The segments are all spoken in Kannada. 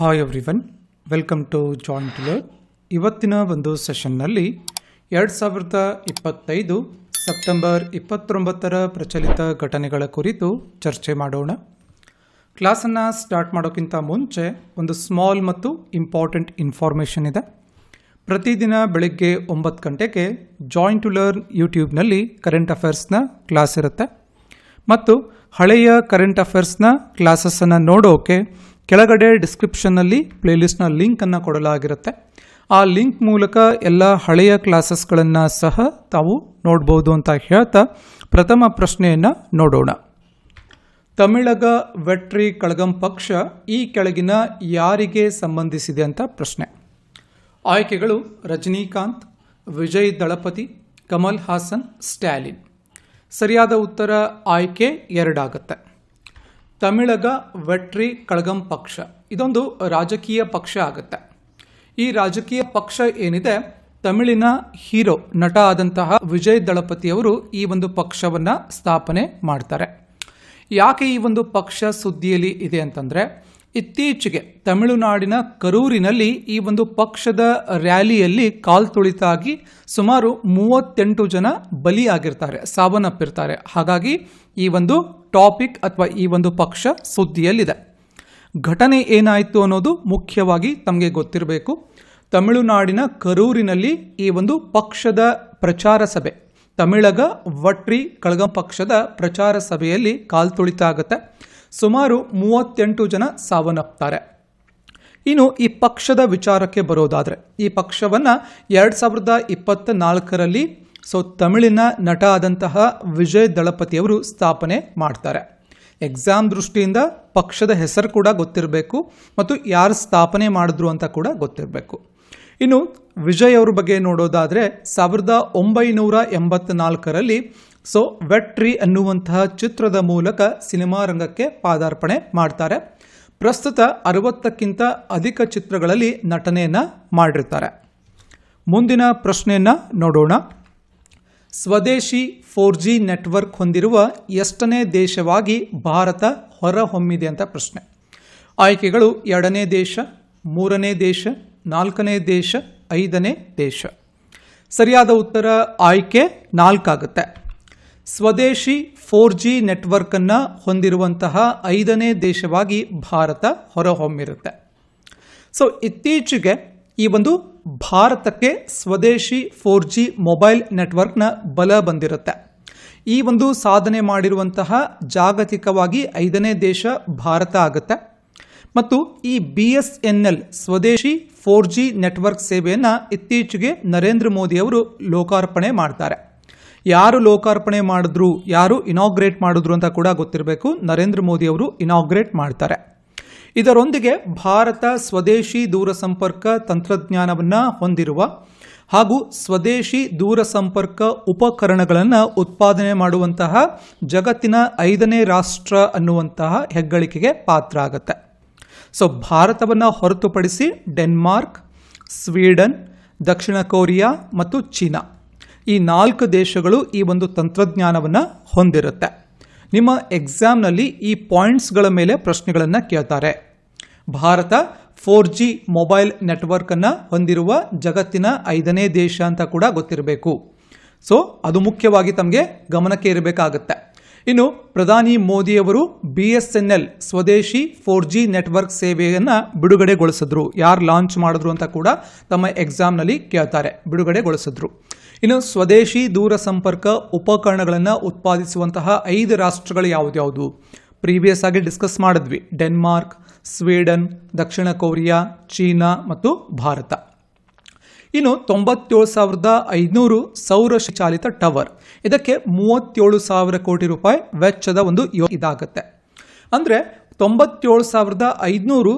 Hi everyone welcome to join to learn ಇವತ್ತಿನ ಒಂದು ಸೆಷನ್ನಲ್ಲಿ ಎರಡು ಸಾವಿರದ ಇಪ್ಪತ್ತೈದು ಸೆಪ್ಟೆಂಬರ್ ಇಪ್ಪತ್ತೊಂಬತ್ತರ ಪ್ರಚಲಿತ ಘಟನೆಗಳ ಕುರಿತು ಚರ್ಚೆ ಮಾಡೋಣ. ಕ್ಲಾಸನ್ನು ಸ್ಟಾರ್ಟ್ ಮಾಡೋಕ್ಕಿಂತ ಮುಂಚೆ ಒಂದು ಸ್ಮಾಲ್ ಮತ್ತು ಇಂಪಾರ್ಟೆಂಟ್ ಇನ್ಫಾರ್ಮೇಷನ್ ಇದೆ. ಪ್ರತಿದಿನ ಬೆಳಗ್ಗೆ ಒಂಬತ್ತು ಗಂಟೆಗೆ ಜಾಯಿಂಟ್ ಟು ಲರ್ನ್ ಯೂಟ್ಯೂಬ್ನಲ್ಲಿ ಕರೆಂಟ್ ಅಫೇರ್ಸ್ನ ಕ್ಲಾಸ್ ಇರುತ್ತೆ. ಮತ್ತು ಹಳೆಯ ಕರೆಂಟ್ ಅಫೇರ್ಸ್ನ ಕ್ಲಾಸಸ್ಸನ್ನು ನೋಡೋಕೆ ಕೆಳಗಡೆ ಡಿಸ್ಕ್ರಿಪ್ಷನ್ನಲ್ಲಿ ಪ್ಲೇಲಿಸ್ಟ್ನ ಲಿಂಕನ್ನು ಕೊಡಲಾಗಿರುತ್ತೆ. ಆ ಲಿಂಕ್ ಮೂಲಕ ಎಲ್ಲ ಹಳೆಯ ಕ್ಲಾಸಸ್ಗಳನ್ನು ಸಹ ತಾವು ನೋಡ್ಬೋದು ಅಂತ ಹೇಳ್ತಾ ಪ್ರಥಮ ಪ್ರಶ್ನೆಯನ್ನು ನೋಡೋಣ. ತಮಿಳಗ ವೆಟ್ರಿ ಕಳಗಂ ಪಕ್ಷ ಈ ಕೆಳಗಿನ ಯಾರಿಗೆ ಸಂಬಂಧಿಸಿದೆ ಅಂತ ಪ್ರಶ್ನೆ. ಆಯ್ಕೆಗಳು ರಜನೀಕಾಂತ್, ವಿಜಯ್ ದಳಪತಿ, ಕಮಲ್ ಹಾಸನ್, ಸ್ಟ್ಯಾಲಿನ್. ಸರಿಯಾದ ಉತ್ತರ ಆಯ್ಕೆ ಎರಡಾಗುತ್ತೆ. ತಮಿಳಗ ವೆಟ್ರಿ ಕಳಗಂ ಪಕ್ಷ. ಇದೊಂದು ರಾಜಕೀಯ ಪಕ್ಷ ಆಗುತ್ತೆ. ಈ ರಾಜಕೀಯ ಪಕ್ಷ ಏನಿದೆ? ತಮಿಳಿನ ಹೀರೋ ನಟ ಆದಂತಹ ವಿಜಯ್ ದಳಪತಿಯವರು ಈ ಒಂದು ಪಕ್ಷವನ್ನು ಸ್ಥಾಪನೆ ಮಾಡ್ತಾರೆ. ಯಾಕೆ ಈ ಒಂದು ಪಕ್ಷ ಸುದ್ದಿಯಲ್ಲಿ ಇದೆ ಅಂತಂದರೆ ಇತ್ತೀಚೆಗೆ ತಮಿಳುನಾಡಿನ ಕರೂರಿನಲ್ಲಿ ಈ ಒಂದು ಪಕ್ಷದ ರ್ಯಾಲಿಯಲ್ಲಿ ಕಾಲ್ತುಳಿತಾಗಿ ಸುಮಾರು ಮೂವತ್ತೆಂಟು ಜನ ಬಲಿಯಾಗಿರ್ತಾರೆ, ಸಾವನ್ನಪ್ಪಿರ್ತಾರೆ. ಹಾಗಾಗಿ ಈ ಒಂದು ಟಾಪಿಕ್ ಅಥವಾ ಈ ಒಂದು ಪಕ್ಷ ಸುದ್ದಿಯಲ್ಲಿದೆ. ಘಟನೆ ಏನಾಯಿತು ಅನ್ನೋದು ಮುಖ್ಯವಾಗಿ ತಮಗೆ ಗೊತ್ತಿರಬೇಕು. ತಮಿಳುನಾಡಿನ ಕರೂರಿನಲ್ಲಿ ಈ ಒಂದು ಪಕ್ಷದ ಪ್ರಚಾರ ಸಭೆ, ತಮಿಳಗ ವಟ್ರಿ ಕಳಗಂ ಪಕ್ಷದ ಪ್ರಚಾರ ಸಭೆಯಲ್ಲಿ ಕಾಲ್ತುಳಿತ ಆಗುತ್ತೆ ಸುಮಾರು ಮೂವತ್ತೆಂಟು ಜನ ಸಾವನ್ನಪ್ತಾರೆ. ಇನ್ನು ಈ ಪಕ್ಷದ ವಿಚಾರಕ್ಕೆ ಬರೋದಾದರೆ, ಈ ಪಕ್ಷವನ್ನು ಎರಡು ಸಾವಿರದ ಇಪ್ಪತ್ತ ನಾಲ್ಕರಲ್ಲಿ ಸೊ ತಮಿಳಿನ ನಟ ಆದಂತಹ ವಿಜಯ್ ದಳಪತಿಯವರು ಸ್ಥಾಪನೆ ಮಾಡ್ತಾರೆ. ಎಕ್ಸಾಮ್ ದೃಷ್ಟಿಯಿಂದ ಪಕ್ಷದ ಹೆಸರು ಕೂಡ ಗೊತ್ತಿರಬೇಕು ಮತ್ತು ಯಾರು ಸ್ಥಾಪನೆ ಮಾಡಿದ್ರು ಅಂತ ಕೂಡ ಗೊತ್ತಿರಬೇಕು. ಇನ್ನು ವಿಜಯ್ ಅವ್ರ ಬಗ್ಗೆ ನೋಡೋದಾದರೆ, ಸಾವಿರದ ಒಂಬೈನೂರ ಎಂಬತ್ನಾಲ್ಕರಲ್ಲಿ ಸೊ ವೆಟ್ರಿ ಅನ್ನುವಂತಹ ಚಿತ್ರದ ಮೂಲಕ ಸಿನಿಮಾ ರಂಗಕ್ಕೆ ಪಾದಾರ್ಪಣೆ ಮಾಡ್ತಾರೆ. ಪ್ರಸ್ತುತ ಅರವತ್ತಕ್ಕಿಂತ ಅಧಿಕ ಚಿತ್ರಗಳಲ್ಲಿ ನಟನೆಯನ್ನು ಮಾಡಿರ್ತಾರೆ. ಮುಂದಿನ ಪ್ರಶ್ನೆಯನ್ನು ನೋಡೋಣ. ಸ್ವದೇಶಿ ಫೋರ್ ಜಿ ನೆಟ್ವರ್ಕ್ ಹೊಂದಿರುವ ಎಷ್ಟನೇ ದೇಶವಾಗಿ ಭಾರತ ಹೊರಹೊಮ್ಮಿದೆ ಅಂತ ಪ್ರಶ್ನೆ. ಆಯ್ಕೆಗಳು ಎರಡನೇ ದೇಶ, ಮೂರನೇ ದೇಶ, ನಾಲ್ಕನೇ ದೇಶ, ಐದನೇ ದೇಶ. ಸರಿಯಾದ ಉತ್ತರ ಆಯ್ಕೆ ನಾಲ್ಕಾಗುತ್ತೆ. ಸ್ವದೇಶಿ ಫೋರ್ ಜಿ ನೆಟ್ವರ್ಕನ್ನು ಹೊಂದಿರುವಂತಹ ಐದನೇ ದೇಶವಾಗಿ ಭಾರತ ಹೊರಹೊಮ್ಮಿರುತ್ತೆ. ಸೊ ಇತ್ತೀಚೆಗೆ ಈ ಒಂದು ಭಾರತಕ್ಕೆ ಸ್ವದೇಶಿ ಫೋರ್ ಜಿ ಮೊಬೈಲ್ ನೆಟ್ವರ್ಕ್ನ ಬಲ ಬಂದಿರುತ್ತೆ. ಈ ಒಂದು ಸಾಧನೆ ಮಾಡಿರುವಂತಹ ಜಾಗತಿಕವಾಗಿ ಐದನೇ ದೇಶ ಭಾರತ ಆಗುತ್ತೆ. ಮತ್ತು ಈ ಬಿ ಎಸ್ ಎನ್ ಎಲ್ ಸ್ವದೇಶಿ ಫೋರ್ ಜಿ ನೆಟ್ವರ್ಕ್ ಸೇವೆಯನ್ನು ಇತ್ತೀಚೆಗೆ ನರೇಂದ್ರ ಮೋದಿಯವರು ಲೋಕಾರ್ಪಣೆ ಮಾಡ್ತಾರೆ. ಯಾರು ಲೋಕಾರ್ಪಣೆ ಮಾಡಿದ್ರು, ಯಾರು ಇನಾಗ್ರೇಟ್ ಮಾಡಿದ್ರು ಅಂತ ಕೂಡ ಗೊತ್ತಿರಬೇಕು. ನರೇಂದ್ರ ಮೋದಿ ಅವರು ಇನಾಗ್ರೇಟ್ ಮಾಡ್ತಾರೆ. ಇದರೊಂದಿಗೆ ಭಾರತ ಸ್ವದೇಶಿ ದೂರಸಂಪರ್ಕ ತಂತ್ರಜ್ಞಾನವನ್ನು ಹೊಂದಿರುವ ಹಾಗೂ ಸ್ವದೇಶಿ ದೂರಸಂಪರ್ಕ ಉಪಕರಣಗಳನ್ನು ಉತ್ಪಾದನೆ ಮಾಡುವಂತಹ ಜಗತ್ತಿನ ಐದನೇ ರಾಷ್ಟ್ರ ಅನ್ನುವಂತಹ ಹೆಗ್ಗಳಿಕೆಗೆ ಪಾತ್ರ ಆಗುತ್ತೆ ಸೊ ಭಾರತವನ್ನು ಹೊರತುಪಡಿಸಿ ಡೆನ್ಮಾರ್ಕ್, ಸ್ವೀಡನ್, ದಕ್ಷಿಣ ಕೊರಿಯಾ ಮತ್ತು ಚೀನಾ. ಈ ನಾಲ್ಕು ದೇಶಗಳು ಈ ಒಂದು ತಂತ್ರಜ್ಞಾನವನ್ನು ಹೊಂದಿರುತ್ತೆ. ನಿಮ್ಮ ಎಕ್ಸಾಮ್ನಲ್ಲಿ ಈ ಪಾಯಿಂಟ್ಸ್ಗಳ ಮೇಲೆ ಪ್ರಶ್ನೆಗಳನ್ನು ಕೇಳ್ತಾರೆ. ಭಾರತ ಫೋರ್ ಜಿ ಮೊಬೈಲ್ ನೆಟ್ವರ್ಕನ್ನು ಹೊಂದಿರುವ ಜಗತ್ತಿನ ಐದನೇ ದೇಶ ಅಂತ ಕೂಡ ಗೊತ್ತಿರಬೇಕು. ಸೊ ಅದು ಮುಖ್ಯವಾಗಿ ತಮಗೆ ಗಮನಕ್ಕೆ ಇರಬೇಕಾಗುತ್ತೆ. ಇನ್ನು ಪ್ರಧಾನಿ ಮೋದಿಯವರು ಬಿ ಎಸ್ ಎನ್ ಎಲ್ ಸ್ವದೇಶಿ ಫೋರ್ ಜಿ ನೆಟ್ವರ್ಕ್ ಸೇವೆಯನ್ನು ಬಿಡುಗಡೆಗೊಳಿಸಿದ್ರು. ಯಾರು ಲಾಂಚ್ ಮಾಡಿದ್ರು ಅಂತ ಕೂಡ ತಮ್ಮ ಎಕ್ಸಾಮ್ನಲ್ಲಿ ಕೇಳ್ತಾರೆ. ಬಿಡುಗಡೆಗೊಳಿಸಿದ್ರು. ಇನ್ನು ಸ್ವದೇಶಿ ದೂರ ಸಂಪರ್ಕ ಉಪಕರಣಗಳನ್ನು ಉತ್ಪಾದಿಸುವಂತಹ ಐದು ರಾಷ್ಟ್ರಗಳು ಯಾವುದ್ಯಾವುದು ಪ್ರೀವಿಯಸ್ ಆಗಿ ಡಿಸ್ಕಸ್ ಮಾಡಿದ್ವಿ. ಡೆನ್ಮಾರ್ಕ್, ಸ್ವೀಡನ್, ದಕ್ಷಿಣ ಕೊರಿಯಾ, ಚೀನಾ ಮತ್ತು ಭಾರತ. ಇನ್ನು ತೊಂಬತ್ತೇಳು ಸಾವಿರದ ಐದುನೂರು ಸೌರ ಚಾಲಿತ ಟವರ್. ಇದಕ್ಕೆ ಮೂವತ್ತೇಳು ಸಾವಿರ ಕೋಟಿ ರೂಪಾಯಿ ವೆಚ್ಚದ ಒಂದು ಯೋ ಇದಾಗುತ್ತೆ. ಅಂದರೆ ತೊಂಬತ್ತೇಳು ಸಾವಿರದ ಐದುನೂರು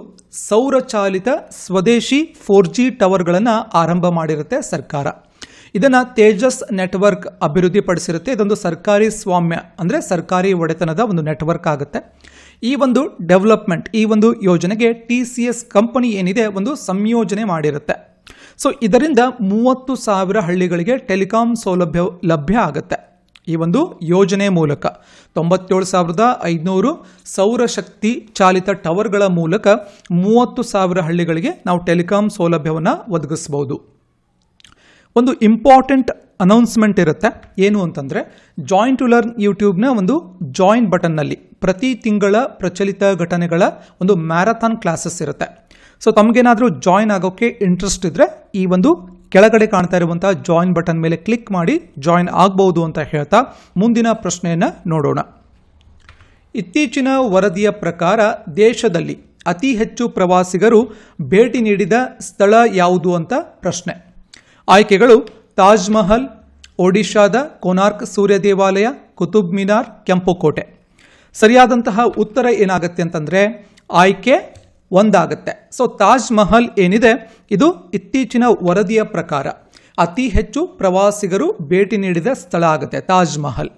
ಸೌರ ಚಾಲಿತ ಸ್ವದೇಶಿ ಫೋರ್ ಜಿ ಟವರ್ಗಳನ್ನು ಆರಂಭ ಮಾಡಿರುತ್ತೆ ಸರ್ಕಾರ. ಇದನ್ನು ತೇಜಸ್ ನೆಟ್ವರ್ಕ್ ಅಭಿವೃದ್ಧಿಪಡಿಸಿರುತ್ತೆ. ಇದೊಂದು ಸರ್ಕಾರಿ ಸ್ವಾಮ್ಯ, ಅಂದರೆ ಸರ್ಕಾರಿ ಒಡೆತನದ ಒಂದು ನೆಟ್ವರ್ಕ್ ಆಗುತ್ತೆ. ಈ ಒಂದು ಡೆವಲಪ್ಮೆಂಟ್, ಈ ಒಂದು ಯೋಜನೆಗೆ ಟಿ ಸಿ ಎಸ್ ಕಂಪನಿ ಏನಿದೆ, ಒಂದು ಸಂಯೋಜನೆ ಮಾಡಿರುತ್ತೆ. ಸೊ ಇದರಿಂದ ಮೂವತ್ತು ಸಾವಿರ ಹಳ್ಳಿಗಳಿಗೆ ಟೆಲಿಕಾಂ ಸೌಲಭ್ಯ ಲಭ್ಯ ಆಗುತ್ತೆ. ಈ ಒಂದು ಯೋಜನೆ ಮೂಲಕ ತೊಂಬತ್ತೇಳು ಸಾವಿರದ ಐದುನೂರು ಸೌರಶಕ್ತಿ ಚಾಲಿತ ಟವರ್ಗಳ ಮೂಲಕ ಮೂವತ್ತು ಸಾವಿರ ಹಳ್ಳಿಗಳಿಗೆ ನಾವು ಟೆಲಿಕಾಂ ಸೌಲಭ್ಯವನ್ನು ಒದಗಿಸ್ಬೋದು. ಒಂದು ಇಂಪಾರ್ಟೆಂಟ್ ಅನೌನ್ಸ್ಮೆಂಟ್ ಇರುತ್ತೆ. ಏನು ಅಂತಂದರೆ ಜಾಯಿನ್ ಟು ಲರ್ನ್ ಯೂಟ್ಯೂಬ್ನ ಒಂದು ಜಾಯಿನ್ ಬಟನ್ನಲ್ಲಿ, ಪ್ರತಿ ತಿಂಗಳ ಪ್ರಚಲಿತ ಘಟನೆಗಳ ಒಂದು ಮ್ಯಾರಥಾನ್ ಕ್ಲಾಸಸ್ ಇರುತ್ತೆ. ಸೊ ತಮಗೇನಾದರೂ ಜಾಯಿನ್ ಆಗೋಕ್ಕೆ ಇಂಟ್ರೆಸ್ಟ್ ಇದ್ದರೆ ಈ ಒಂದು ಕೆಳಗಡೆ ಕಾಣ್ತಾ ಇರುವಂಥ ಜಾಯಿನ್ ಬಟನ್ ಮೇಲೆ ಕ್ಲಿಕ್ ಮಾಡಿ ಜಾಯಿನ್ ಆಗ್ಬೋದು ಅಂತ ಹೇಳ್ತಾ ಮುಂದಿನ ಪ್ರಶ್ನೆಯನ್ನು ನೋಡೋಣ. ಇತ್ತೀಚಿನ ವರದಿಯ ಪ್ರಕಾರ ದೇಶದಲ್ಲಿ ಅತಿ ಹೆಚ್ಚು ಪ್ರವಾಸಿಗರು ಭೇಟಿ ನೀಡಿದ ಸ್ಥಳ ಯಾವುದು ಅಂತ ಪ್ರಶ್ನೆ. ಆಯ್ಕೆಗಳು ತಾಜ್ ಮಹಲ್, ಒಡಿಶಾದ ಕೊನಾರ್ಕ್ ಸೂರ್ಯ ದೇವಾಲಯ, ಕುತುಬ್ ಮಿನಾರ್, ಕೆಂಪುಕೋಟೆ. ಸರಿಯಾದಂತಹ ಉತ್ತರ ಏನಾಗುತ್ತೆ ಅಂತಂದರೆ ಆಯ್ಕೆ ಒಂದಾಗುತ್ತೆ. ಸೊ ತಾಜ್ ಮಹಲ್ ಏನಿದೆ? ಇದು ಇತ್ತೀಚಿನ ವರದಿಯ ಪ್ರಕಾರ ಅತಿ ಹೆಚ್ಚು ಪ್ರವಾಸಿಗರು ಭೇಟಿ ನೀಡಿದ ಸ್ಥಳ ಆಗುತ್ತೆ ತಾಜ್ ಮಹಲ್.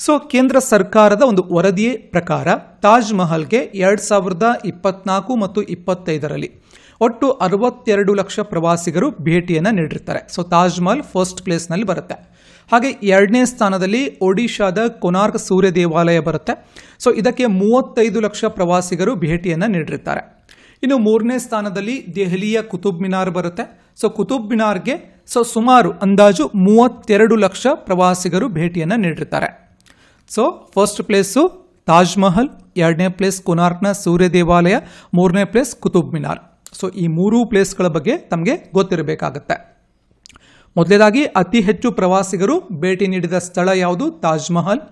ಸೊ ಕೇಂದ್ರ ಸರ್ಕಾರದ ಒಂದು ವರದಿಯ ಪ್ರಕಾರ ತಾಜ್ ಮಹಲ್ಗೆ ಎರಡು ಸಾವಿರದ ಇಪ್ಪತ್ನಾಲ್ಕು ಮತ್ತು ಇಪ್ಪತ್ತೈದರಲ್ಲಿ ಒಟ್ಟು ಅರವತ್ತೆರಡು ಲಕ್ಷ ಪ್ರವಾಸಿಗರು ಭೇಟಿಯನ್ನು ನೀಡಿರ್ತಾರೆ. ಸೊ ತಾಜ್ಮಹಲ್ ಫಸ್ಟ್ ಪ್ಲೇಸ್ನಲ್ಲಿ ಬರುತ್ತೆ. ಹಾಗೆ ಎರಡನೇ ಸ್ಥಾನದಲ್ಲಿ ಒಡಿಶಾದ ಕೊನಾರ್ಕ್ ಸೂರ್ಯ ದೇವಾಲಯ ಬರುತ್ತೆ. ಸೊ ಇದಕ್ಕೆ ಮೂವತ್ತೈದು ಲಕ್ಷ ಪ್ರವಾಸಿಗರು ಭೇಟಿಯನ್ನು ನೀಡಿರ್ತಾರೆ. ಇನ್ನು ಮೂರನೇ ಸ್ಥಾನದಲ್ಲಿ ದೆಹಲಿಯ ಕುತುಬ್ ಮಿನಾರ್ ಬರುತ್ತೆ. ಸೊ ಕುತುಬ್ ಮಿನಾರ್ಗೆ ಸೊ ಸುಮಾರು ಅಂದಾಜು ಮೂವತ್ತೆರಡು ಲಕ್ಷ ಪ್ರವಾಸಿಗರು ಭೇಟಿಯನ್ನು ನೀಡಿರ್ತಾರೆ. ಸೊ ಫಸ್ಟ್ ಪ್ಲೇಸು ತಾಜ್ಮಹಲ್ ಎರಡನೇ ಪ್ಲೇಸ್ ಕೊನಾರ್ಕ್ನ ಸೂರ್ಯ ದೇವಾಲಯ, ಮೂರನೇ ಪ್ಲೇಸ್ ಕುತುಬ್ ಮಿನಾರ್. ಸೊ ಈ ಮೂರೂ ಪ್ಲೇಸ್ಗಳ ಬಗ್ಗೆ ತಮಗೆ ಗೊತ್ತಿರಬೇಕಾಗತ್ತೆ. ಮೊದಲೇದಾಗಿ ಅತಿ ಹೆಚ್ಚು ಪ್ರವಾಸಿಗರು ಭೇಟಿ ನೀಡಿದ ಸ್ಥಳ ಯಾವುದು? ತಾಜ್ಮಹಲ್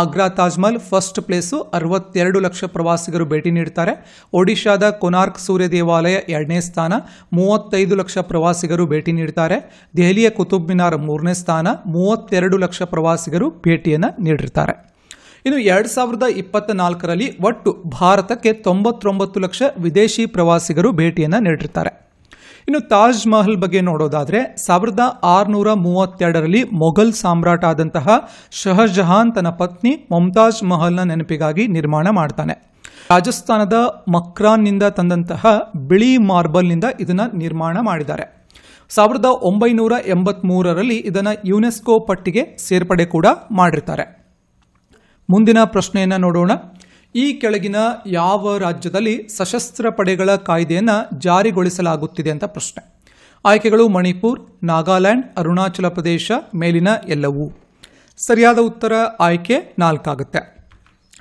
ಆಗ್ರಾ ತಾಜ್ಮಹಲ್ ಫಸ್ಟ್ ಪ್ಲೇಸು ಅರವತ್ತೆರಡು ಲಕ್ಷ ಪ್ರವಾಸಿಗರು ಭೇಟಿ ನೀಡ್ತಾರೆ. ಒಡಿಶಾದ ಕೊನಾರ್ಕ್ ಸೂರ್ಯ ದೇವಾಲಯ ಎರಡನೇ ಸ್ಥಾನ, ಮೂವತ್ತೈದು ಲಕ್ಷ ಪ್ರವಾಸಿಗರು ಭೇಟಿ ನೀಡ್ತಾರೆ. ದೆಹಲಿಯ ಕುತುಬ್ ಮಿನಾರ್ ಮೂರನೇ ಸ್ಥಾನ, ಮೂವತ್ತೆರಡು ಲಕ್ಷ ಪ್ರವಾಸಿಗರು ಭೇಟಿಯನ್ನು ನೀಡಿರ್ತಾರೆ. ಇನ್ನು ಎರಡ್ ಸಾವಿರದ ಇಪ್ಪತ್ತ ನಾಲ್ಕರಲ್ಲಿ ಒಟ್ಟು ಭಾರತಕ್ಕೆ ತೊಂಬತ್ತೊಂಬತ್ತು ಲಕ್ಷ ವಿದೇಶಿ ಪ್ರವಾಸಿಗರು ಭೇಟಿಯನ್ನು ನೀಡಿರ್ತಾರೆ. ಇನ್ನು ತಾಜ್ ಮಹಲ್ ಬಗ್ಗೆ ನೋಡೋದಾದರೆ ಸಾವಿರದ ಆರುನೂರ ಮೂವತ್ತೆರಡರಲ್ಲಿ ಮೊಘಲ್ ಸಾಮ್ರಾಟ ಆದಂತಹ ಶಹಜಹಾನ್ ತನ್ನ ಪತ್ನಿ ಮುಮ್ತಾಜ್ ಮಹಲ್ನ ನೆನಪಿಗಾಗಿ ನಿರ್ಮಾಣ ಮಾಡ್ತಾನೆ. ರಾಜಸ್ಥಾನದ ಮಕ್ರಾನ್ನಿಂದ ತಂದಂತಹ ಬಿಳಿ ಮಾರ್ಬಲ್ನಿಂದ ಇದನ್ನು ನಿರ್ಮಾಣ ಮಾಡಿದ್ದಾರೆ. ಸಾವಿರದ ಒಂಬೈನೂರ ಎಂಬತ್ತ್ಮೂರರಲ್ಲಿ ಇದನ್ನು ಯುನೆಸ್ಕೋ ಪಟ್ಟಿಗೆ ಸೇರ್ಪಡೆ ಕೂಡ ಮಾಡಿರ್ತಾರೆ. ಮುಂದಿನ ಪ್ರಶ್ನೆಯನ್ನು ನೋಡೋಣ. ಈ ಕೆಳಗಿನ ಯಾವ ರಾಜ್ಯದಲ್ಲಿ ಸಶಸ್ತ್ರ ಪಡೆಗಳ ಕಾಯ್ದೆಯನ್ನು ಜಾರಿಗೊಳಿಸಲಾಗುತ್ತಿದೆ ಅಂತ ಪ್ರಶ್ನೆ. ಆಯ್ಕೆಗಳು ಮಣಿಪುರ್, ನಾಗಾಲ್ಯಾಂಡ್, ಅರುಣಾಚಲ ಪ್ರದೇಶ, ಮೇಲಿನ ಎಲ್ಲವೂ. ಸರಿಯಾದ ಉತ್ತರ ಆಯ್ಕೆ ನಾಲ್ಕಾಗುತ್ತೆ.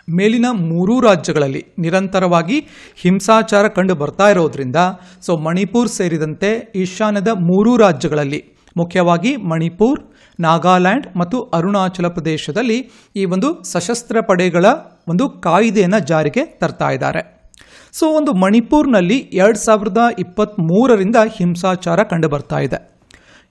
ಮೇಲಿನ ಮೂರೂ ರಾಜ್ಯಗಳಲ್ಲಿ ನಿರಂತರವಾಗಿ ಹಿಂಸಾಚಾರ ಕಂಡು ಬರ್ತಾ ಇರೋದ್ರಿಂದ, ಸೊ ಮಣಿಪುರ್ ಸೇರಿದಂತೆ ಈಶಾನ್ಯದ ಮೂರೂ ರಾಜ್ಯಗಳಲ್ಲಿ ಮುಖ್ಯವಾಗಿ ಮಣಿಪುರ್, ನಾಗಾಲ್ಯಾಂಡ್ ಮತ್ತು ಅರುಣಾಚಲ ಪ್ರದೇಶದಲ್ಲಿ ಈ ಒಂದು ಸಶಸ್ತ್ರ ಪಡೆಗಳ ಒಂದು ಕಾಯ್ದೆಯನ್ನು ಜಾರಿಗೆ ತರ್ತಾ ಇದ್ದಾರೆ. ಸೊ, ಒಂದು ಮಣಿಪುರ್ನಲ್ಲಿ ಎರಡು ಸಾವಿರದ ಇಪ್ಪತ್ತ್ಮೂರರಿಂದ ಹಿಂಸಾಚಾರ ಕಂಡುಬರ್ತಾ ಇದೆ.